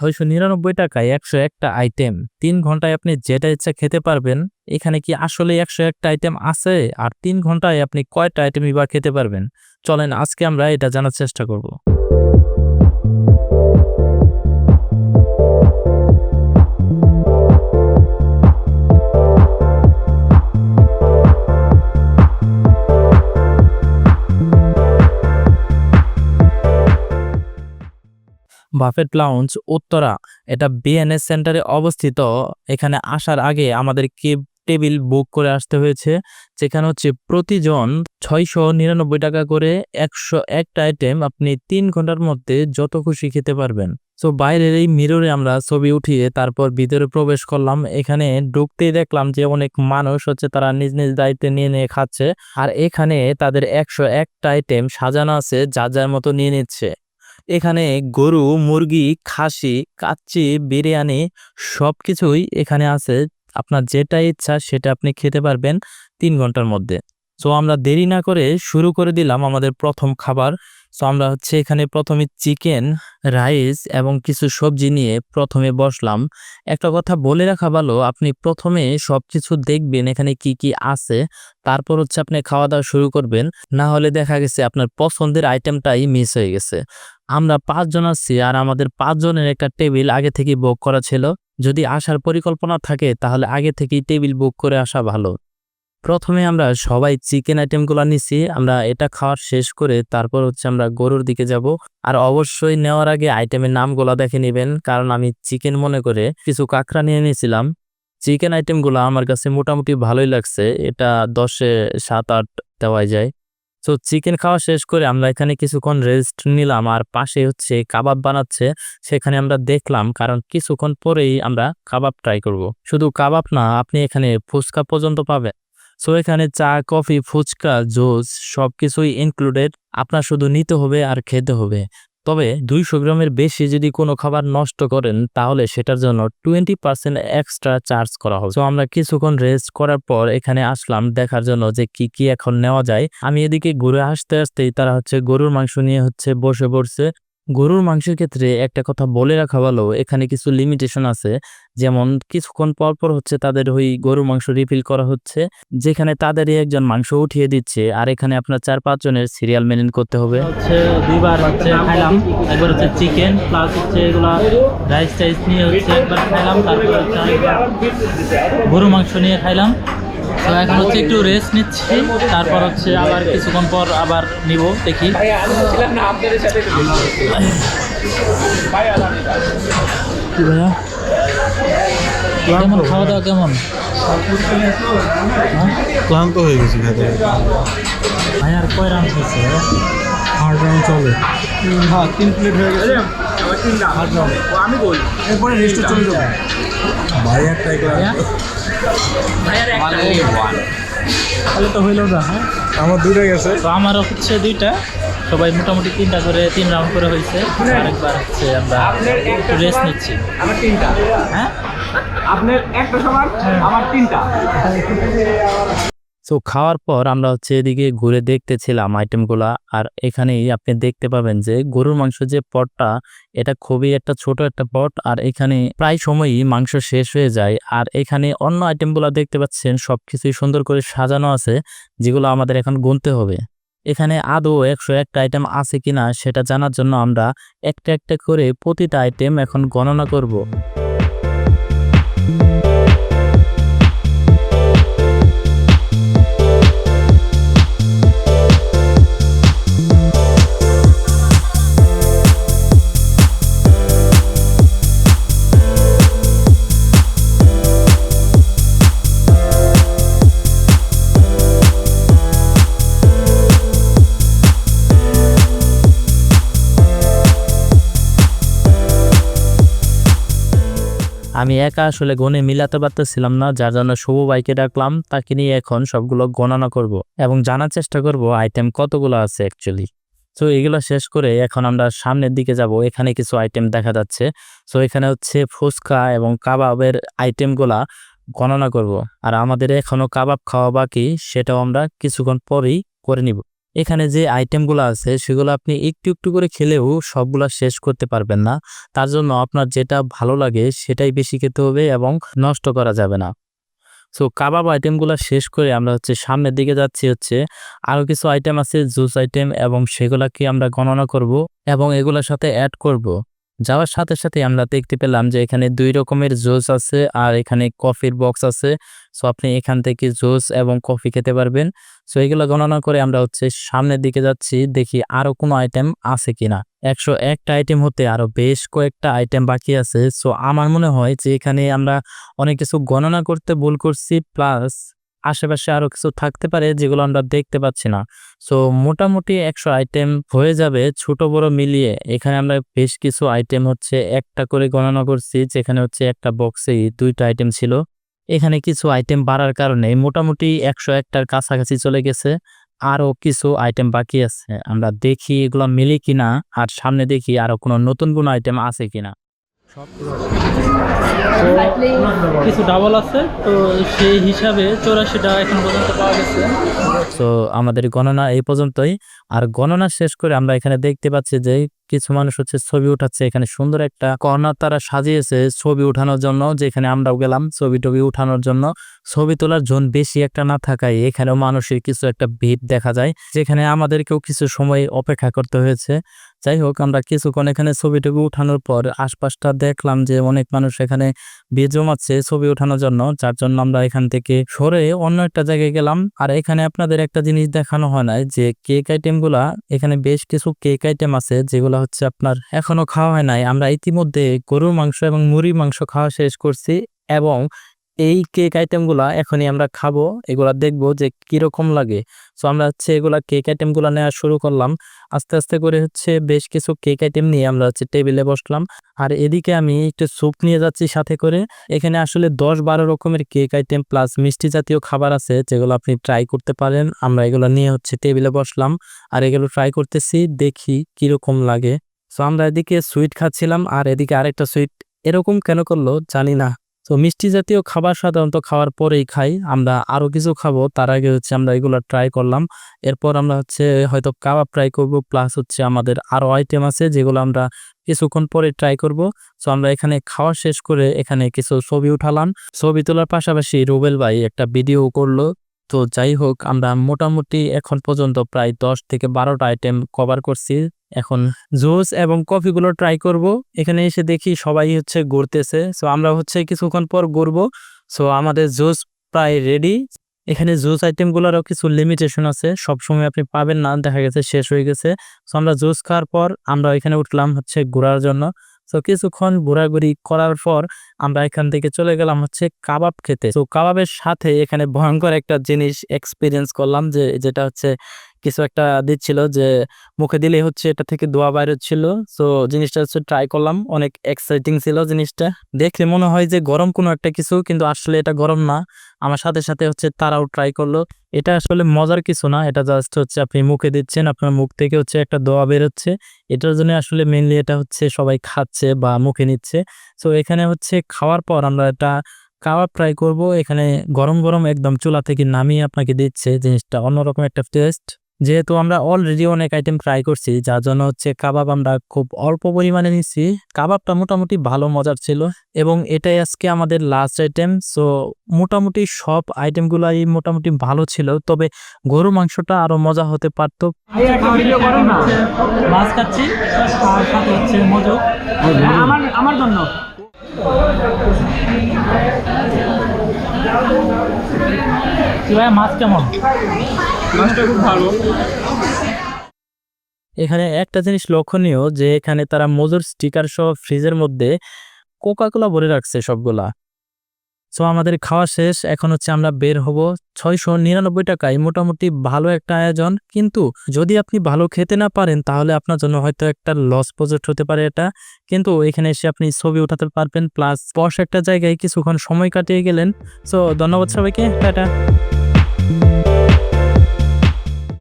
ছয়শো নিরানব্বই টাকায় একশো একটা আইটেম। তিন ঘন্টায় আপনি যেটা ইচ্ছা খেতে পারবেন, এখানে কি আসলে একশো একটা আইটেম আছে? আর তিন ঘন্টায় আপনি কয়টা আইটেমই বা খেতে পারবেন? চলেন আজকে আমরা এটা জানার চেষ্টা করব। Buffet lounge Uttara. এটা বিএনএস সেন্টারে অবস্থিত। এখানে আসার আগে আমাদের কে টেবিল বুক করে আসতে হয়েছে, যেখানে হচ্ছে প্রতিজন ছয়শো নিরানব্বই টাকা করে একশো একটা আইটেম আপনি তিন ঘণ্টার মধ্যে যত খুশি খেতে পারবেন। তো বাইরের এই মিররে আমরা ছবি উঠিয়ে তারপর ভিতরে প্রবেশ করলাম। এখানে ঢুকতেই দেখলাম যে অনেক মানুষ হচ্ছে তারা নিজ নিজ দায়িত্বে নিয়ে নিয়ে খাচ্ছে। আর এখানে তাদের একশো একটা আইটেম সাজানো আছে, যা যার মতো নিয়ে নিচ্ছে। এখানে গরু, মুরগি, খাসি, কাচ্চি, বিরিয়ানি সব কিছুই এখানে আছে। আপনার যেটা ইচ্ছা সেটা আপনি খেতে পারবেন তিন ঘণ্টার মধ্যে। তো আমরা দেরি না করে শুরু করে দিলাম আমাদের প্রথম খাবার। সো আমরা হচ্ছে এখানে প্রথমে চিকেন, রাইস এবং কিছু সবজি নিয়ে প্রথমে বসলাম। একটা কথা বলে রাখা ভালো, আপনি প্রথমে সবকিছু দেখবেন এখানে কি কি আছে, তারপর হচ্ছে আপনি খাওয়া দাওয়া শুরু করবেন। না হলে দেখা গেছে আপনার পছন্দের আইটেমটাই মিস হয়ে গেছে। আমরা পাঁচজন আছি আর আমাদের পাঁচজনের একটা টেবিল আগে থেকে বুক করা ছিল। যদি আসার পরিকল্পনা থাকে তাহলে আগে থেকেই টেবিল বুক করে আসা ভালো। প্রথমে আমরা সবাই চিকেন আইটেমগুলো নিছি, আমরা এটা খাওয়ার শেষ করে তারপর হচ্ছে আমরা গরুর দিকে যাব। আর অবশ্যই নেওয়ার আগে আইটেমের নামগুলো দেখে নেবেন, কারণ আমি চিকেন মনে করে কিছু কাঁকড়া নিয়ে নিয়েছিলাম। চিকেন আইটেমগুলো আমার কাছে মোটামুটি ভালোই লাগছে, এটা দশে সাত আট দেওয়াই যায়। তো চিকেন খাওয়া শেষ করে আমরা এখানে কিছুক্ষণ রেস্ট নিলাম, আর পাশে হচ্ছে কাবাব বানাচ্ছে, সেখানে আমরা দেখলাম, কারণ কিছুক্ষণ পরেই আমরা কাবাব ট্রাই করব। শুধু কাবাব না, আপনি এখানে ফুচকা পর্যন্ত পাবেন। সো এখানে চা, কফি, ফুচকা, জুস সব কিছুই ইনক্লুডেড আপনার শুধু নিতে হবে আর খেতে হবে। তবে দুইশো গ্রামের বেশি যদি কোনো খাবার নষ্ট করেন, তাহলে সেটার জন্য টোয়েন্টি পার্সেন্ট এক্সট্রা চার্জ করা হবে। তো আমরা কিছুক্ষণ রেস্ট করার পর এখানে আসলাম, দেখার জন্য যে কি কি এখন নেওয়া যায়। আমি এদিকে ঘুরে আসতে আসতেই তারা হচ্ছে গরুর মাংস নিয়ে হচ্ছে বসে পড়ছে। গরুর মাংসের ক্ষেত্রে একটা কথা বলে রাখা ভালো, এখানে কিছু লিমিটেশন আছে। যেমন কিছুক্ষণ পর পর হচ্ছে তাদের ওই গরুর মাংস রিফিল করা হচ্ছে, যেখানে তাদেরই একজন মাংস উঠিয়ে দিচ্ছে, আর এখানে আপনার চার পাঁচ জনের সিরিয়াল মেনটেন করতে হবে। হচ্ছে দুইবার হচ্ছে খাইলাম, একবার হচ্ছে চিকেন প্লাস হচ্ছে এগুলা রাইস টাইস নিয়ে হচ্ছে একবার খাইলাম, তারপর হচ্ছে গরু মাংস নিয়ে খাইলাম। তো এখন হচ্ছে একটু রেস্ট নিচ্ছি তারপর হচ্ছে আবার কিছুক্ষণ পর আবার নিব দেখি। কেমন খাওয়া দাওয়া কেমন? ক্লান্ত হয়ে গেছি খেতে ভাই আর কয় রান হয়েছে আট রাউন্ড চলে। হ্যাঁ তিন প্লেট হয়ে গেছে। আট রাউন্ড এরপরে রেস্টে চলে যাব। ভাই একটাই ভাইয়া? তাহলে তো হইল না হ্যাঁ আমার দুটো গেছে তো আমারও হচ্ছে দুইটা। সবাই মোটামুটি তিনটা করে তিন রাউন্ড করে হয়েছে। আরেকবার হচ্ছে আমরা একটু রেস্ট নিচ্ছি। আমার তিনটা। হ্যাঁ? আপনার একটা সবার আমার তিনটা। তো খাওয়ার পর আমরা হচ্ছে এদিকে ঘুরে দেখতেছিলাম আইটেমগুলা আর এখানেই আপনি দেখতে পাবেন যে গরুর মাংস যে পটটা, এটা খুবই একটা ছোট একটা পট। আর এখানে প্রায় সময়ই মাংস শেষ হয়ে যায়। আর এখানে অন্য আইটেমগুলো দেখতে পাচ্ছেন, সবকিছুই সুন্দর করে সাজানো আছে, যেগুলো আমাদের এখন গুনতে হবে। এখানে আদৌ একশো একটা আইটেম আছে কিনা, সেটা জানার জন্য আমরা একটা একটা করে প্রতিটা আইটেম এখন গণনা করব। আমি একা আসলে গনে মিলাতে পারতেছিলাম না, যার জন্য শুভ বাইকে ডাকলাম, তাকে নিয়ে এখন সবগুলো গণনা করব এবং জানার চেষ্টা করব আইটেম কতগুলো আছে অ্যাকচুয়ালি সো এগুলো শেষ করে এখন আমরা সামনের দিকে যাব, এখানে কিছু আইটেম দেখা যাচ্ছে। সো এখানে হচ্ছে ফুচকা এবং কাবাবের আইটেমগুলা গণনা করব। আর আমাদের এখনও কাবাব খাওয়া বাকি, সেটাও আমরা কিছুক্ষণ পরেই করে নিব। এখানে যে আইটেমগুলো আছে, সেগুলো আপনি একটু একটু করে খেলেও সবগুলো শেষ করতে পারবেন না। তার জন্য আপনার যেটা ভালো লাগে, সেটাই বেশি খেতে হবে এবং নষ্ট করা যাবে না। সো কাবাব আইটেমগুলো শেষ করে আমরা হচ্ছে সামনের দিকে যাচ্ছি হচ্ছে। আরও কিছু আইটেম আছে জুস আইটেম এবং সেগুলাকে আমরা গণনা করব এবং এগুলোর সাথে অ্যাড করব। যাওয়ার সাথে সাথে আমরা দেখতে পেলাম যে এখানে দুই রকমের জুস আছে আর এখানে কফির বক্স আছে। সো আপনি এখান থেকে জুস এবং কফি খেতে পারবেন। সো এগুলো গণনা করে আমরা হচ্ছে সামনের দিকে যাচ্ছি, দেখি আরও কোনো আইটেম আছে কিনা। একশো একটা আইটেম হতে আরও বেশ কয়েকটা আইটেম বাকি আছে। সো আমার মনে হয় যে এখানে আমরা অনেক কিছু গণনা করতে ভুল করছি, প্লাস আশেপাশে আরও কিছু থাকতে পারে যেগুলো আমরা দেখতে পাচ্ছি না। সো মোটামুটি একশো আইটেম হয়ে যাবে ছোট বড় মিলিয়ে। এখানে আমরা বেশ কিছু আইটেম হচ্ছে একটা করে গণনা করছি, যেখানে হচ্ছে একটা বক্সে দুইটা আইটেম ছিল। এখানে কিছু আইটেম বাড়ার কারণে মোটামুটি একশো একটার কাছাকাছি চলে গেছে। আরও কিছু আইটেম বাকি আছে। আমরা দেখি এগুলো মিলি কিনা, আর সামনে দেখি আরও কোনো নতুন কোনো আইটেম আছে কিনা। কিছু ডাবল আছে, তো সেই হিসাবে এখন পর্যন্ত পাওয়া গেছে। তো আমাদের গণনা এই পর্যন্তই। আর গণনা শেষ করে আমরা এখানে দেখতে পাচ্ছি যে কিছু মানুষ হচ্ছে ছবি উঠাচ্ছে। এখানে সুন্দর একটা কর্নার তারা সাজিয়েছে ছবি উঠানোর জন্য, যেখানে আমরাও গেলাম ছবি টবি উঠানোর জন্য। ছবি তোলার জোন বেশি একটা না থাকায় এখানেও মানুষের কিছু একটা ভিড় দেখা যায়, যেখানে আমাদেরকেও কিছু সময় অপেক্ষা করতে হয়েছে। যাই হোক আমরা কিছুক্ষণ এখানে ছবিটুকু উঠানোর পর আশপাশটা দেখলাম যে অনেক মানুষ এখানে ভিড় জমাচ্ছে ছবি ওঠানোর জন্য, যার জন্য আমরা এখান থেকে সরে অন্য একটা জায়গায় গেলাম। আর এখানে আপনাদের একটা জিনিস দেখানো হয় নাই যে কেক আইটেমগুলা এখানে বেশ কিছু কেক আইটেম আছে যেগুলো হচ্ছে আপনার এখনও খাওয়া হয় নাই। আমরা ইতিমধ্যে গরুর মাংস এবং মুরগির মাংস খাওয়া শেষ করছি এবং এই কেক আইটেমগুলা এখনই আমরা খাব, এগুলা দেখব যে কীরকম লাগে। সো আমরা হচ্ছে এগুলা কেক আইটেমগুলা নেওয়া শুরু করলাম। আস্তে আস্তে করে হচ্ছে বেশ কিছু কেক আইটেম নিয়ে আমরা হচ্ছে টেবিলে বসলাম। আর এদিকে আমি একটু স্যুপ নিয়ে যাচ্ছি সাথে করে। এখানে আসলে দশ বারো রকমের কেক আইটেম প্লাস মিষ্টি জাতীয় খাবার আছে, যেগুলো আপনি ট্রাই করতে পারেন। আমরা এগুলো নিয়ে হচ্ছে টেবিলে বসলাম। আর এগুলো ট্রাই করতেছি, দেখি কীরকম লাগে। সো আমরা এদিকে সুইট খাচ্ছিলাম। আর এদিকে আরেকটা সুইট এরকম কেন করল জানি না। তো মিষ্টি জাতীয় খাবার সাধারণত খাওয়ার পরেই খাই। আমরা আরও কিছু খাব, তার আগে হচ্ছে আমরা এগুলো ট্রাই করলাম। এরপর আমরা হচ্ছে হয়তো কাবাব ট্রাই করব প্লাস হচ্ছে আমাদের আরও আইটেম আছে যেগুলো আমরা কিছুক্ষণ পরে ট্রাই করব। সো আমরা এখানে খাওয়া শেষ করে এখানে কিছু ছবি উঠালাম। ছবি তোলার পাশাপাশি রুবেল ভাই একটা ভিডিও করল। তো যাই হোক, আমরা মোটামুটি এখন পর্যন্ত প্রায় দশ থেকে বারোটা আইটেম কভার করছি। এখন জুস এবং কফিগুলো ট্রাই করব। এখানে এসে দেখি সবাই হচ্ছে ঘুরতেছে সো আমরা হচ্ছে কিছুক্ষণ পর ঘুরবো সো আমাদের জুস প্রায় রেডি এখানে জুস আইটেমগুলোরও কিছু লিমিটেশন আছে। সব সময় আপনি পাবেন না, দেখা গেছে শেষ হয়ে গেছে। সো আমরা জুস খাওয়ার পর আমরা এখানে উঠলাম হচ্ছে ঘোরার জন্য। তো কিছুক্ষণ ঘোরাঘুরি করার পর আমরা এখান থেকে চলে গেলাম হচ্ছে কাবাব খেতে। তো কাবাবের সাথে এখানে ভয়ঙ্কর একটা জিনিস এক্সপিরিয়েন্স করলাম যে, যেটা হচ্ছে কিছু একটা দিচ্ছিল যে, মুখে দিলে হচ্ছে এটা থেকে দোয়া বাইর হচ্ছিল সো জিনিসটা হচ্ছে ট্রাই করলাম, অনেক এক্সাইটিং ছিল জিনিসটা। দেখলে মনে হয় যে, গরম কোনো একটা কিছু, কিন্তু আসলে এটা গরম না। আমার সাথে সাথে হচ্ছে তারাও ট্রাই করল। এটা আসলে মজার কিছু না, এটা জাস্ট হচ্ছে আপনি মুখে দিচ্ছেন, আপনার মুখ থেকে হচ্ছে একটা দোয়া বেরোচ্ছে। এটার জন্য আসলে মেনলি এটা হচ্ছে সবাই খাচ্ছে বা মুখে নিচ্ছে। সো এখানে হচ্ছে খাওয়ার পর আমরা এটা কাবাব ট্রাই করব। এখানে গরম গরম একদম চুলা থেকে নামিয়ে আপনাকে দিচ্ছে জিনিসটা। অন্যরকম একটা টেস্ট যেহেতু আমরা অলরেডি অনেক আইটেম ট্রাই করছি যার জন্য হচ্ছে কাবাব আমরা খুব অল্প পরিমাণে নিচ্ছি। কাবাবটা মোটামুটি ভালো মজার ছিল এবং এটাই আজকে আমাদের লাস্ট আইটেম সো মোটামুটি সব আইটেমগুলাই মোটামুটি ভালো ছিল তবে গরু মাংসটা আরও মজা হতে পারতো। মাছ খাচ্ছি আর সাথে হচ্ছে মজু। আমার আমার জন্য। মাছ কেমন? মাছটা খুব ভালো। এখানে একটা জিনিস লক্ষণীয় যে এখানে তারা মজুর স্টিকার সহ ফ্রিজের মধ্যে কোকা কোলা ভরে রাখছে সবগুলা। সো আমাদের খাওয়া শেষ। এখন হচ্ছে আমরা বের হব। ছয়শো নিরানব্বই টাকায় মোটামুটি ভালো একটা আয়োজন। কিন্তু যদি আপনি ভালো খেতে না পারেন, তাহলে আপনার জন্য হয়তো একটা লস প্রজেক্ট হতে পারে এটা। কিন্তু এখানে এসে আপনি ছবি উঠাতে পারবেন। প্লাস স্পর্শ একটা জায়গায় কিছুক্ষণ সময় কাটিয়ে গেলেন। সো ধন্যবাদ সবাইকে। টাটা।